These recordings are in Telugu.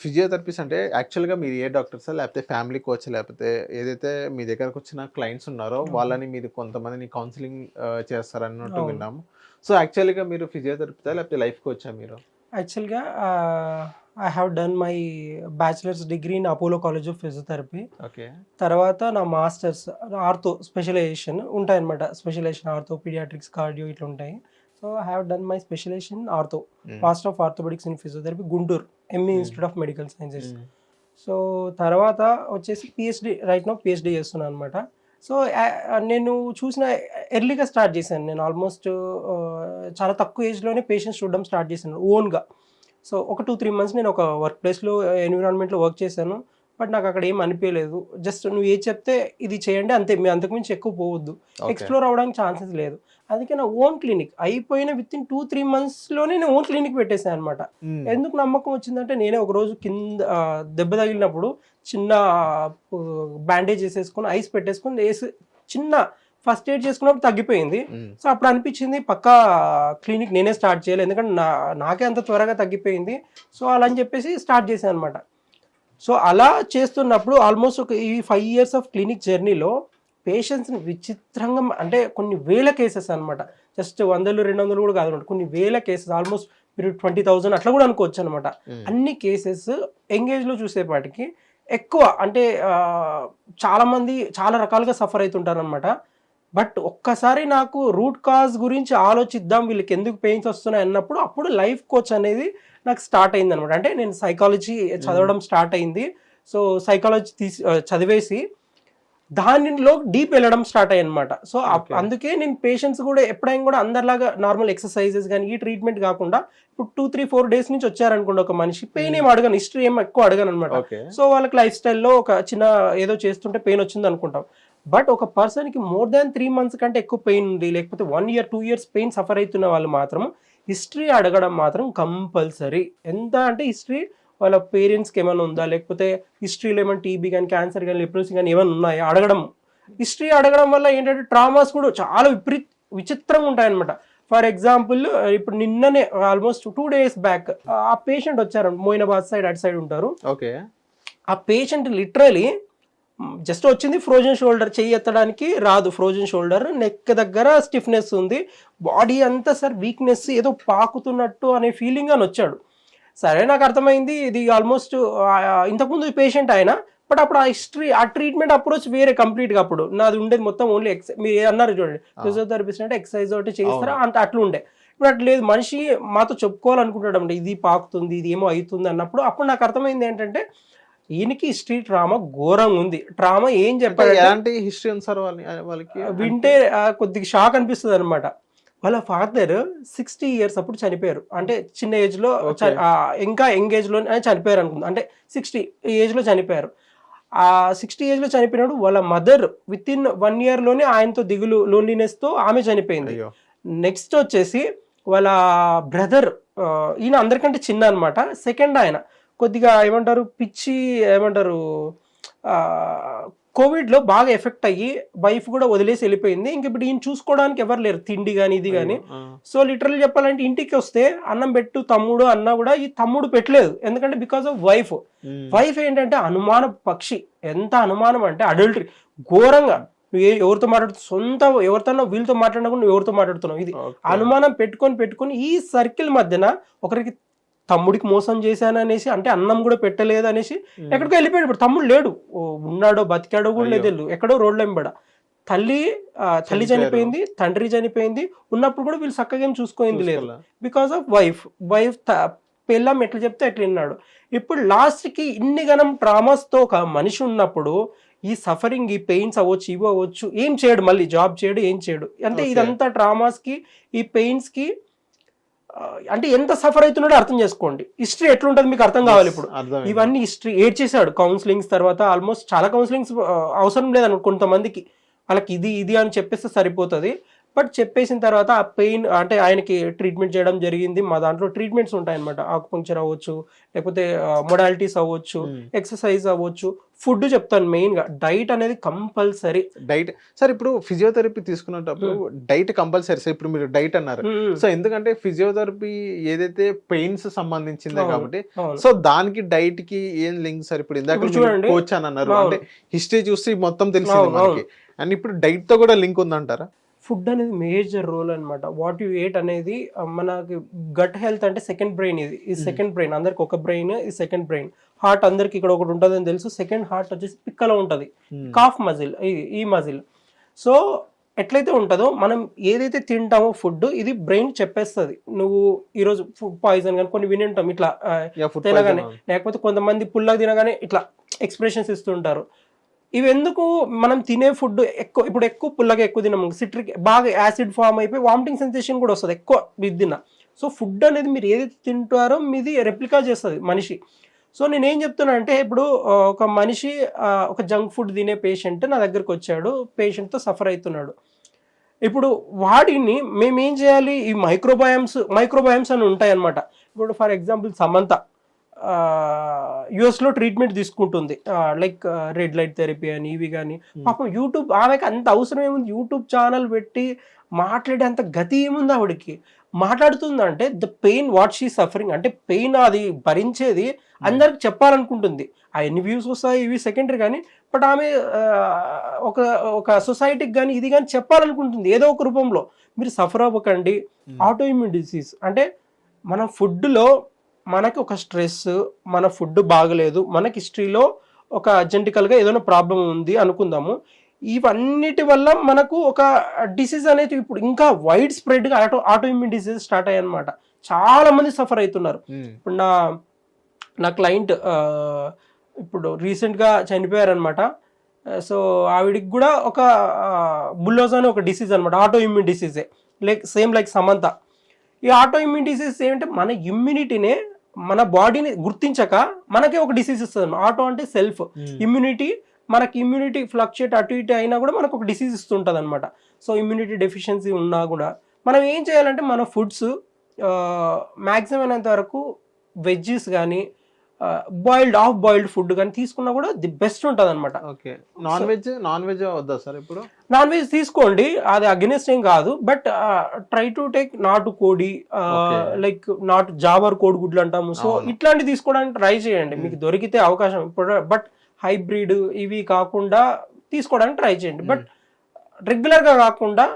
ఫిజియోథెరపిస్ట్ అంటే యాక్చువల్గా మీరు ఏ డాక్టర్స్ లేకపోతే ఫ్యామిలీ కోచ్ లేకపోతే ఏదైతే మీ దగ్గరకు వచ్చిన క్లయింట్స్ ఉన్నారో. వాళ్ళని మీరు కొంతమందిని కౌన్సిలింగ్ చేస్తారన్నట్టు. విన్నాము. సో యాక్చువల్గా మీరు ఫిజియోథెరపిస్టా లేకపోతే లైఫ్ కోచా మీరు? యాక్చువల్గా I have done my bachelor's degree in Apollo college of physiotherapy. Okay. తర్వాత నా మాస్టర్స్ ఆర్థో స్పెషలైజేషన్ ఉంటాయన్నమాట. స్పెషలైజేషన్ ఆర్థో పీడియాట్రిక్స్ కార్డియో ఇట్లా ఉంటాయి. So I have done my specialization ortho. Master of orthopaedics in physiotherapy Guntur ME. Institute of medical sciences so తర్వాత వచ్చేసి పిహెచ్డి రైట్ నో పిహెచ్డి చేస్తున్నాను అనమాట సో నేను చూసిన ఎర్లీగా స్టార్ట్ చేశాను. నేను ఆల్మోస్ట్ చాలా తక్కువ ఏజ్లోనే పేషెంట్స్ చూడడం స్టార్ట్ చేశాను ఓన్గా సో ఒక టూ త్రీ మంత్స్ నేను ఒక వర్క్ ప్లేస్లో ఎన్విరాన్మెంట్లో వర్క్ చేశాను. బట్ నాకు అక్కడ ఏం అనిపించలేదు. జస్ట్ నువ్వు ఏ చెప్తే ఇది చేయండి అంతే. మీ అంతకుమించి ఎక్కువ పోవద్దు. ఎక్స్ప్లోర్ అవ్వడానికి ఛాన్సెస్ లేదు. అందుకే నా ఓన్ క్లినిక్ అయిపోయిన విత్ ఇన్ టూ త్రీ మంత్స్లోనే నేను ఓన్ క్లినిక్ పెట్టేశాను అనమాట ఎందుకు నమ్మకం వచ్చిందంటే నేనే ఒక రోజు కింద దెబ్బ తగిలినప్పుడు చిన్న బ్యాండేజ్ వేసేసుకొని ఐస్ పెట్టేసుకొని వేసి చిన్న ఫస్ట్ ఎయిడ్ చేసుకున్నప్పుడు తగ్గిపోయింది. సో అప్పుడు అనిపించింది పక్కా క్లినిక్ నేనే స్టార్ట్ చేయాలి. ఎందుకంటే నా నాకే అంత త్వరగా తగ్గిపోయింది. సో అలా అని చెప్పేసి స్టార్ట్ చేశాను అనమాట సో అలా చేస్తున్నప్పుడు ఆల్మోస్ట్ ఒక ఈ ఫైవ్ ఇయర్స్ ఆఫ్ క్లినిక్ జర్నీలో పేషెంట్స్ని విచిత్రంగా అంటే కొన్ని వేల కేసెస్ అనమాట జస్ట్ వందలు రెండు వందలు కూడా కాదనమాట కొన్ని వేల కేసెస్ ఆల్మోస్ట్ మీరు ట్వంటీ థౌజండ్ అట్లా కూడా అనుకోవచ్చు అనమాట అన్ని కేసెస్ ఎంగేజ్లో చూసేపాటికి ఎక్కువ అంటే ఆ, చాలా రకాలుగా సఫర్ అవుతుంటారు అనమాట బట్ ఒక్కసారి నాకు రూట్ కాజ్ గురించి ఆలోచిద్దాం వీళ్ళకి ఎందుకు పెయిన్స్ వస్తున్నాయి అన్నప్పుడు అప్పుడు లైఫ్ కోచ్ అనేది నాకు స్టార్ట్ అయింది అనమాట అంటే నేను సైకాలజీ చదవడం స్టార్ట్ అయింది. సో సైకాలజీ తీసి చదివేసి దానిలో డీప్ వెళ్ళడం స్టార్ట్ అయ్యి అనమాట సో. అందుకే నేను పేషెంట్స్ కూడా ఎప్పుడైనా కూడా అందరిలాగా నార్మల్ ఎక్సర్సైజెస్ కానీ ఈ ట్రీట్మెంట్ కాకుండా ఇప్పుడు టూ త్రీ ఫోర్ డేస్ నుంచి వచ్చారనుకోండి ఒక మనిషి పెయిన్ ఏం అడగను హిస్టరీ ఏం ఎక్కువ అడగను అనమాట సో వాళ్ళకి లైఫ్ స్టైల్లో ఒక చిన్న ఏదో చేస్తుంటే పెయిన్ వచ్చింది అనుకుంటాం. బట్ ఒక పర్సన్కి మోర్ దాన్ త్రీ మంత్స్ కంటే ఎక్కువ పెయిన్ ఉంది లేకపోతే one year two years pain suffer అవుతున్న వాళ్ళు మాత్రం హిస్టరీ అడగడం మాత్రం కంపల్సరీ ఎంత అంటే హిస్టరీ వాళ్ళ పేరెంట్స్కి ఏమైనా ఉందా? లేకపోతే హిస్టరీలో ఏమైనా టీబీ కానీ క్యాన్సర్ కానీ లెప్రసీ కానీ ఏమైనా ఉన్నాయా? అడగడం. హిస్టరీ అడగడం వల్ల ఏంటంటే ట్రామాస్ కూడా చాలా విపరీ విచిత్రంగా ఉంటాయన్నమాట. ఫర్ ఎగ్జాంపుల్ ఇప్పుడు నిన్ననే ఆల్మోస్ట్ టూ డేస్ బ్యాక్ ఆ పేషెంట్ వచ్చారు. మోయినాబాద్ సైడ్ అటు సైడ్ ఉంటారు. ఓకే. ఆ పేషెంట్ లిటరలీ జస్ట్ వచ్చింది ఫ్రోజన్ షోల్డర్ చెయ్యి ఎత్తడానికి రాదు ఫ్రోజన్ షోల్డర్ నెక్ దగ్గర స్టిఫ్నెస్ ఉంది. బాడీ అంతా సార్ వీక్నెస్ ఏదో పాకుతున్నట్టు అనే ఫీలింగ్ అని వచ్చాడు. సరే నాకు అర్థమైంది. ఇది ఆల్మోస్ట్ ఇంతకుముందు పేషెంట్ ఆయన బట్ అప్పుడు ఆ హిస్టరీ ఆ ట్రీట్మెంట్ అప్రోచ్ వేరే కంప్లీట్గా అప్పుడు. నాది ఉండేది మొత్తం ఓన్లీ ఎక్స్ మీరు అన్నారు చూడండి ఫిజియోథెరపిస్ట్ అంటే ఎక్సర్సైజ్ ఒకటి చేస్తారా? అంటే అట్లా ఉండే ఇప్పుడు అట్లా లేదు. మనిషి మాతో చెప్పుకోవాలనుకుంటాడు అంటే ఇది పాకుతుంది ఇది ఏమో అవుతుంది అన్నప్పుడు అప్పుడు నాకు అర్థమైంది ఏంటంటే ఈయనకి హిస్టరీ ట్రామా ఘోరంగా ఉంది. ట్రామా ఏం చెప్పారు ఎలాంటి హిస్టరీ ఉంది సార్ వాళ్ళకి? వింటే కొద్దిగా షాక్ అనిపిస్తుంది అనమాట వాళ్ళ ఫాదర్ సిక్స్టీ ఇయర్స్ అప్పుడు చనిపోయారు. అంటే చిన్న ఏజ్లో చ- Okay. ఆ, ఇంకా యంగ్ ఏజ్లో చనిపోయారు అనుకుంది అంటే సిక్స్టీ ఏజ్లో చనిపోయారు. ఆ సిక్స్టీ ఏజ్లో చనిపోయినప్పుడు వాళ్ళ మదర్ విత్ ఇన్ వన్ ఇయర్లోనే ఆయనతో దిగులు లోన్లీనెస్తో ఆమె చనిపోయింది. నెక్స్ట్ వచ్చేసి వాళ్ళ బ్రదర్ ఈయన అందరికంటే చిన్న అనమాట సెకండ్ ఆయన. కొద్దిగా ఏమంటారు? పిచ్చి ఏమంటారు? కోవిడ్లో బాగా ఎఫెక్ట్ అయ్యి వైఫ్ కూడా వదిలేసి వెళ్ళిపోయింది. ఇంక ఇప్పుడు ఈయన చూసుకోవడానికి ఎవరు లేరు. తిండి కానీ ఇది కానీ. సో లిటరల్ చెప్పాలంటే ఇంటికి వస్తే అన్నం పెట్టు తమ్ముడు అన్న కూడా ఈ తమ్ముడు పెట్టలేదు. ఎందుకంటే బికాస్ ఆఫ్ వైఫ్. వైఫ్ ఏంటంటే అనుమాన పక్షి. ఎంత అనుమానం అంటే అడల్టరీ ఘోరంగా. నువ్వు ఎవరితో మాట్లాడుతూ సొంత ఎవరితో వీళ్ళతో మాట్లాడినా కూడా నువ్వు ఎవరితో మాట్లాడుతున్నావు? ఇది. అనుమానం పెట్టుకొని పెట్టుకొని ఈ సర్కిల్ మధ్యన ఒకరికి తమ్ముడికి మోసం చేశాను అనేసి అంటే అన్నం కూడా పెట్టలేదు అనేసి. ఎక్కడికో వెళ్ళిపోయాడు ఇప్పుడు తమ్ముడు లేడు ఉన్నాడో బతికాడో కూడా లేదు. ఎక్కడో రోడ్లో ఎంబడ తల్లి తల్లి. చనిపోయింది తండ్రి చనిపోయింది ఉన్నప్పుడు కూడా వీళ్ళు చక్కగా ఏం చూసుకోయింది లేదు. బికాస్ ఆఫ్ వైఫ్ వైఫ్ పెళ్ళం ఎట్లా చెప్తే ఎట్లా విన్నాడు ఇప్పుడు లాస్ట్కి ఇన్ని గనం ట్రామాస్తో ఒక మనిషి ఉన్నప్పుడు ఈ సఫరింగ్ ఈ పెయిన్స్ అవ్వచ్చు ఇవి అవ్వచ్చు ఏం చేయడు మళ్ళీ జాబ్ చేయడు ఏం చేయడు అంటే. ఇదంతా ట్రామాస్కి ఈ పెయిన్స్కి అంటే ఎంత సఫర్ అవుతున్నాడో అర్థం చేసుకోండి. హిస్టరీ ఎట్లుంటుంది మీకు అర్థం కావాలి ఇప్పుడు. ఇవన్నీ హిస్టరీ ఏడ్ చేశాడు కౌన్సిలింగ్స్ తర్వాత ఆల్మోస్ట్ చాలా కౌన్సిలింగ్స్ అవసరం లేదన్న కొంతమందికి. వాళ్ళకి ఇది ఇది అని చెప్పేస్తే సరిపోతుంది. బట్ చెప్పేసిన తర్వాత ఆ పెయిన్ అంటే ఆయనకి ట్రీట్మెంట్ చేయడం జరిగింది. మా దాంట్లో ట్రీట్మెంట్స్ ఉంటాయన్నమాట. ఆకుపంక్చర్ అవ్వచ్చు లేకపోతే మొడాలిటీస్ అవ్వచ్చు ఎక్సర్సైజ్ అవ్వచ్చు ఫుడ్ చెప్తాను మెయిన్గా. డైట్ అనేది కంపల్సరీ. డైట్ సార్ ఇప్పుడు ఫిజియోథెరపీ తీసుకున్నప్పుడు డైట్ కంపల్సరీ సార్ ఇప్పుడు మీరు డైట్ అన్నారు. సో ఎందుకంటే ఫిజియోథెరపీ ఏదైతే పెయిన్స్ సంబంధించిందే. కాబట్టి. సో దానికి డైట్కి ఏం లింక్ సార్ ఇప్పుడు ఇందాక. కోచ్ అని అన్నారు. అంటే హిస్టరీ చూసి మొత్తం తెలిసింది మనకి. అండ్ ఇప్పుడు డైట్తో కూడా లింక్ ఉందంటారా? ఫుడ్ అనేది మేజర్ రోల్ అన్నమాట. వాట్ యు ఎయిట్ అనేది మనకి గట్ హెల్త్ అంటే సెకండ్ బ్రెయిన్ ఇది. ఈ సెకండ్ బ్రెయిన్. అందరికి ఒక బ్రెయిన్ ఈ సెకండ్ బ్రెయిన్. హార్ట్ అందరికి ఇక్కడ ఒకటి ఉంటుంది అని తెలుసు. సెకండ్ హార్ట్ వచ్చేసి పిక్కలో ఉంటుంది. కాఫ్ మజిల్ ఈ మజిల్. సో ఎట్లయితే ఉంటుందో మనం ఏదైతే తింటామో ఫుడ్ ఇది బ్రెయిన్ చెప్పేస్తుంది. నువ్వు ఈరోజు ఫుడ్ పాయిజన్ కానీ కొన్ని విని ఉంటాం ఇట్లా తినగానే. లేకపోతే కొంతమంది పుల్లగా తినగానే ఇట్లా ఎక్స్ప్రెషన్స్ ఇస్తుంటారు. ఇవి ఎందుకు మనం తినే ఫుడ్ ఎక్కువ ఇప్పుడు ఎక్కువ పుల్లగా ఎక్కువ తినము. సిట్రిక్ బాగా యాసిడ్ ఫామ్ అయిపోయి వామిటింగ్ సెన్సేషన్ కూడా వస్తుంది ఎక్కువ ఇది తిన్న. సో ఫుడ్ అనేది మీరు ఏదైతే తింటారో మీది రెప్లికా చేస్తుంది మనిషి. సో నేను ఏం చెప్తున్నా అంటే ఇప్పుడు ఒక మనిషి ఒక జంక్ ఫుడ్ తినే పేషెంట్ నా దగ్గరికి వచ్చాడు పేషెంట్తో సఫర్ అవుతున్నాడు. ఇప్పుడు వాడిని మేము ఏం చేయాలి? ఈ మైక్రోబయామ్స్ మైక్రోబయామ్స్ అని ఉంటాయి అనమాట ఇప్పుడు ఫర్ ఎగ్జాంపుల్ సమంత. యుఎస్లో ట్రీట్మెంట్ తీసుకుంటుంది. లైక్ రెడ్ లైట్ థెరపీ అని ఇవి కానీ. పాపం యూట్యూబ్ ఆమెకి అంత అవసరం ఏముంది యూట్యూబ్ ఛానల్ పెట్టి మాట్లాడే అంత గతి ఏముంది ఆవిడకి? మాట్లాడుతుందంటే the pain what she suffering అంటే పెయిన్ అది భరించేది అందరికి చెప్పాలనుకుంటుంది. ఆ ఎన్ని వ్యూస్ వస్తాయి? ఇవి సెకండరీ కానీ బట్ ఆమె ఒక ఒక సొసైటీకి కానీ ఇది కానీ చెప్పాలనుకుంటుంది. ఏదో ఒక రూపంలో. మీరు సఫర్ అవ్వకండి. Autoimmune disease. అంటే మన ఫుడ్లో మనకి ఒక స్ట్రెస్ మన ఫుడ్ బాగలేదు మనకి హిస్టరీలో ఒక జెంటికల్గా ఏదైనా ప్రాబ్లం ఉంది అనుకుందాము. ఇవన్నిటి వల్ల మనకు ఒక డిసీజ్ అనేది ఇప్పుడు ఇంకా వైడ్ స్ప్రెడ్గా auto autoimmune disease start అయ్యాయి అనమాట చాలా మంది సఫర్ అవుతున్నారు ఇప్పుడు నా నా క్లయింట్ ఇప్పుడు రీసెంట్గా చనిపోయారనమాట సో ఆవిడికి కూడా ఒక బుల్లోజ్ అని ఒక డిసీజ్ అనమాట auto immune డిసీజే. Like same like Samantha. ఈ ఆటో ఇమ్యూన్ డిసీజ్ ఏంటంటే మన ఇమ్యూనిటీనే మన బాడీని గుర్తించక మనకే ఒక డిసీజ్ ఇస్తుంది ఆటో అంటే సెల్ఫ్ ఇమ్యూనిటీ మనకి ఇమ్యూనిటీ ఫ్లక్చుయేట్ అటు ఇటు అయినా కూడా మనకు ఒక డిసీజ్ ఇస్తుంటుంది అనమాట సో ఇమ్యూనిటీ డెఫిషియన్సీ ఉన్నా కూడా మనం ఏం చేయాలంటే మన ఫుడ్స్ మ్యాక్సిమం అయినంత వరకు వెజ్జెస్ కానీ బాయిల్డ్ ఆఫ్ బాయిల్డ్ ఫుడ్ కానీ తీసుకున్నా కూడా ది బెస్ట్ ఉంటుంది అనమాట okay. Non veg non veg వద్దా సార్ ఇప్పుడు? నాన్ వెజ్ తీసుకోండి అది అగెనెస్ట్ ఏం కాదు బట్ ట్రై టు టేక్ నాటు కోడి. లైక్ నాటు జావర్ కోడిగుడ్లు అంటాము. సో అవును. ఇట్లాంటివి తీసుకోవడానికి ట్రై చేయండి. మీకు దొరికితే అవకాశం ఇప్పుడు బట్ హైబ్రిడ్ ఇవి కాకుండా తీసుకోవడానికి ట్రై చేయండి. బట్ రెగ్యులర్గా కాకుండా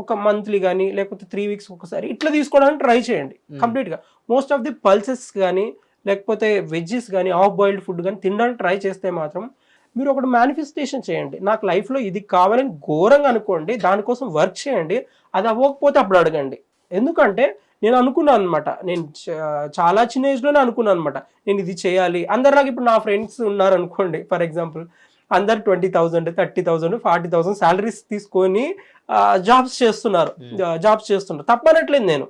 ఒక మంత్లీ కానీ లేకపోతే త్రీ వీక్స్ ఒకసారి ఇట్లా తీసుకోవడానికి ట్రై చేయండి. కంప్లీట్గా. మోస్ట్ ఆఫ్ ది పల్సెస్ కానీ లేకపోతే వెజ్జెస్ కానీ ఆఫ్ బాయిల్డ్ ఫుడ్ కానీ తినడానికి ట్రై చేస్తే మాత్రం మీరు ఒకటి మేనిఫెస్టేషన్ చేయండి. నాకు లైఫ్లో ఇది కావాలని ఘోరంగా అనుకోండి దానికోసం వర్క్ చేయండి అది అవ్వకపోతే అప్పుడు అడగండి. ఎందుకంటే నేను అనుకున్నాను అనమాట నేను చాలా చిన్న ఏజ్లోనే అనుకున్నాను అనమాట నేను ఇది చేయాలి. అందరిలాగా ఇప్పుడు నా ఫ్రెండ్స్ ఉన్నారు అనుకోండి ఫర్ ఎగ్జాంపుల్ అందరు twenty thousand thirty thousand forty thousand salaries తీసుకొని జాబ్స్ చేస్తున్నారు. జాబ్స్ చేస్తున్నారు. తప్పనట్లేదు నేను.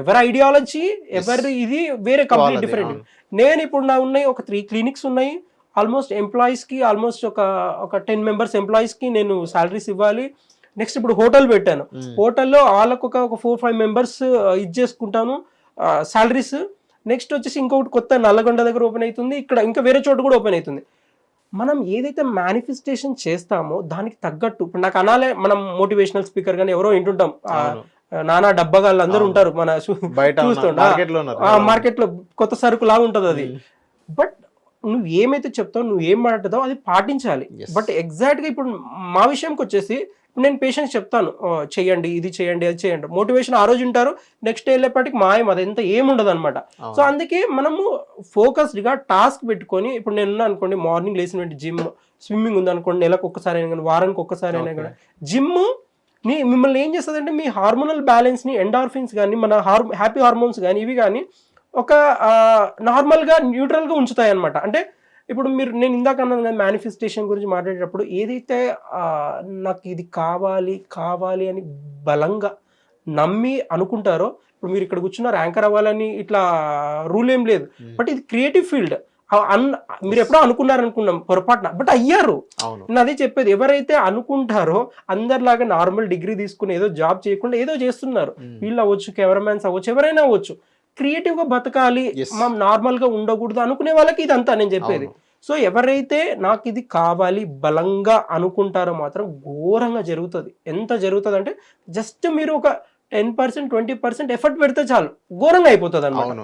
ఎవరి ఐడియాలజీ ఎవరి ఇది వేరే కంప్లీట్ డిఫరెంట్. నేను ఇప్పుడు నా ఉన్నాయి ఒక త్రీ క్లినిక్స్ ఉన్నాయి. ఆల్మోస్ట్ ఎంప్లాయీస్కి ఆల్మోస్ట్ ఒక ఒక టెన్ మెంబర్స్ ఎంప్లాయీస్కి నేను శాలరీస్ ఇవ్వాలి. నెక్స్ట్ ఇప్పుడు హోటల్ పెట్టాను. హోటల్లో వాళ్ళకు ఒక ఒక ఫోర్ ఫైవ్ మెంబర్స్ ఇది చేసుకుంటాను. శాలరీస్ నెక్స్ట్ వచ్చేసి ఇంకొకటి కొత్త నల్లగొండ దగ్గర ఓపెన్ అవుతుంది. ఇక్కడ ఇంకా వేరే చోట కూడా ఓపెన్ అవుతుంది. మనం ఏదైతే మేనిఫెస్టేషన్ చేస్తామో దానికి తగ్గట్టు ఇప్పుడు నాకు అనాలే మనం మోటివేషనల్ స్పీకర్ కానీ ఎవరో వింటుంటాం. నానా డబ్బగాళ్ళు అందరూ ఉంటారు మన. మార్కెట్లో కొత్త సరుకు లాగా ఉంటది అది బట్ నువ్వు ఏమైతే చెప్తావు నువ్వు ఏం మాట్లాడతావు అది పాటించాలి. బట్ ఎగ్జాక్ట్గా ఇప్పుడు మా విషయంకి వచ్చేసి నేను పేషెంట్స్ చెప్తాను "ఓ, చెయ్యండి ఇది చేయండి అది చేయండి మోటివేషన్ ఆ రోజు ఉంటారు నెక్స్ట్ డే వెళ్ళేపటికి మాయం అది ఎంత ఏముండదు అనమాట. సో అందుకే మనము ఫోకస్డ్గా టాస్క్ పెట్టుకొని ఇప్పుడు నేను ఉన్నా అనుకోండి మార్నింగ్ లేచిన జిమ్ స్విమ్మింగ్ ఉంది అనుకోండి నెలకు ఒక్కసారి అయినా కానీ వారానికి ఒక్కసారి అయినా. కానీ జిమ్ ని మిమ్మల్ని ఏం చేస్తుందంటే మీ హార్మోనల్ బ్యాలెన్స్ని ఎండార్ఫిన్స్ కానీ మన హార్ హ్యాపీ హార్మోన్స్ కానీ ఇవి కానీ ఒక నార్మల్గా న్యూట్రల్గా ఉంచుతాయి అనమాట అంటే ఇప్పుడు మీరు నేను ఇందాక అన్నాను కదా మేనిఫెస్టేషన్ గురించి మాట్లాడేటప్పుడు ఏదైతే నాకు ఇది కావాలి కావాలి అని బలంగా నమ్మి అనుకుంటారో ఇప్పుడు మీరు ఇక్కడ కూర్చున్నారు యాంకర్ అవ్వాలని ఇట్లా రూల్ ఏం లేదు. బట్ ఇది క్రియేటివ్ ఫీల్డ్ మీరు ఎప్పుడో అనుకున్నారు అనుకున్నాం పొరపాటున బట్ అయ్యారు. నేను అదే చెప్పేది ఎవరైతే అనుకుంటారో అందరిలాగా నార్మల్ డిగ్రీ తీసుకుని ఏదో జాబ్ చేయకుండా ఏదో చేస్తున్నారు. వీళ్ళు అవ్వచ్చు కెమెరామెన్స్ అవ్వచ్చు ఎవరైనా అవ్వచ్చు. క్రియేటివ్గా బతకాలి. మనం నార్మల్గా ఉండకూడదు అనుకునే వాళ్ళకి ఇదంతా నేను చెప్పేది. సో ఎవరైతే నాకు ఇది కావాలి బలంగా అనుకుంటారో మాత్రం ఘోరంగా జరుగుతుంది. ఎంత జరుగుతుంది అంటే జస్ట్ మీరు ఒక ten percent twenty percent effort పెడితే చాలు. ఘోరంగా అయిపోతుంది అనమాట అవును.